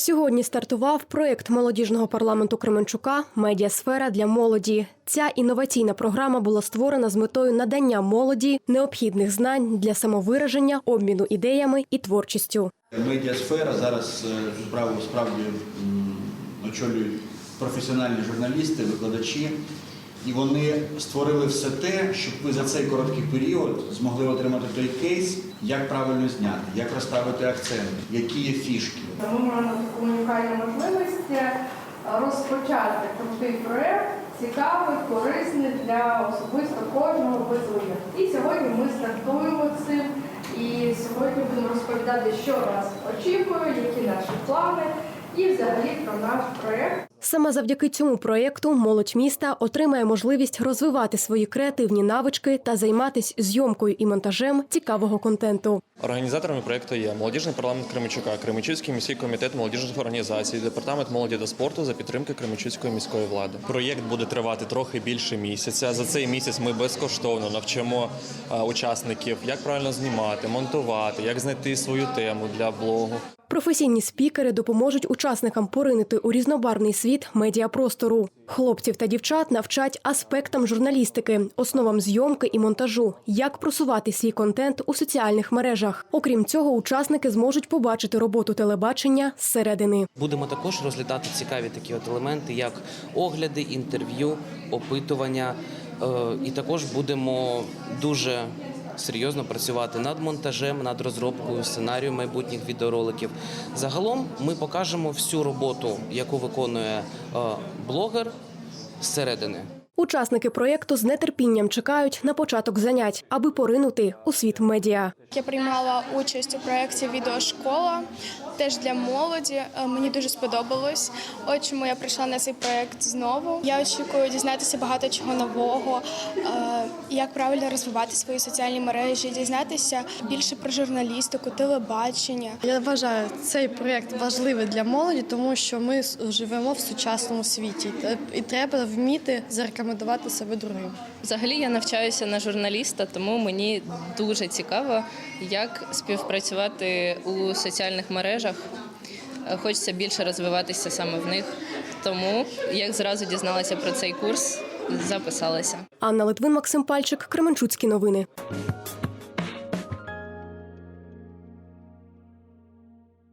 Сьогодні стартував проект молодіжного парламенту Кременчука Медіасфера для молоді. Ця інноваційна програма була створена з метою надання молоді необхідних знань для самовираження, обміну ідеями і творчістю. Медіасфера зараз е, справу справді очолюють професіональні журналісти, викладачі, і вони створили все те, щоб ви за цей короткий період змогли отримати той кейс, як правильно зняти, як розставити акцент, які є фішки. Ми маємо таку унікальну можливість е, розпочати крутий проєкт, цікавий, корисний для особисто кожного без. І сьогодні ми стартуємо цим. І сьогодні будемо розповідати, що нас очікує, які наші плани, і взагалі про наш проєкт. Саме завдяки цьому проєкту молодь міста отримає можливість розвивати свої креативні навички та займатися зйомкою і монтажем цікавого контенту. Організаторами проекту є молодіжний парламент Кременчука, Кременчуцький міський комітет молодіжних організацій, департамент молоді та спорту за підтримки Кременчуцької міської влади. Проєкт буде тривати трохи більше місяця. За цей місяць ми безкоштовно навчимо е, учасників, як правильно знімати, монтувати, як знайти свою тему для блогу. Професійні спікери допоможуть учасникам поринути у різнобарвний світ медіапростору. Хлопців та дівчат навчать аспектам журналістики, основам зйомки і монтажу, як просувати свій контент у соціальних мережах. Окрім цього, учасники зможуть побачити роботу телебачення зсередини. Будемо також розглядати цікаві такі от елементи, як огляди, інтерв'ю, опитування. Е, І також будемо дуже серйозно працювати над монтажем, над розробкою сценарію майбутніх відеороликів. Загалом ми покажемо всю роботу, яку виконує е, блогер зсередини. Учасники проєкту з нетерпінням чекають на початок занять, аби поринути у світ медіа. Я приймала участь у проєкті Відеошкола теж для молоді. Е, Мені дуже сподобалось. От чому я прийшла на цей проєкт знову. Я очікую дізнатися багато чого нового, е, як правильно розвивати свої соціальні мережі, дізнатися більше про журналістику, телебачення. Я вважаю цей проєкт важливий для молоді, тому що ми живемо в сучасному світі і треба вміти зарекомендувати себе другим. Взагалі я навчаюся на журналіста, тому мені дуже цікаво, як співпрацювати у соціальних мережах. Е, Хочеться більше розвиватися саме в них. Тому як зразу дізналася про цей курс, записалася. Анна Литвин, Максим Пальчик, Кременчуцькі новини.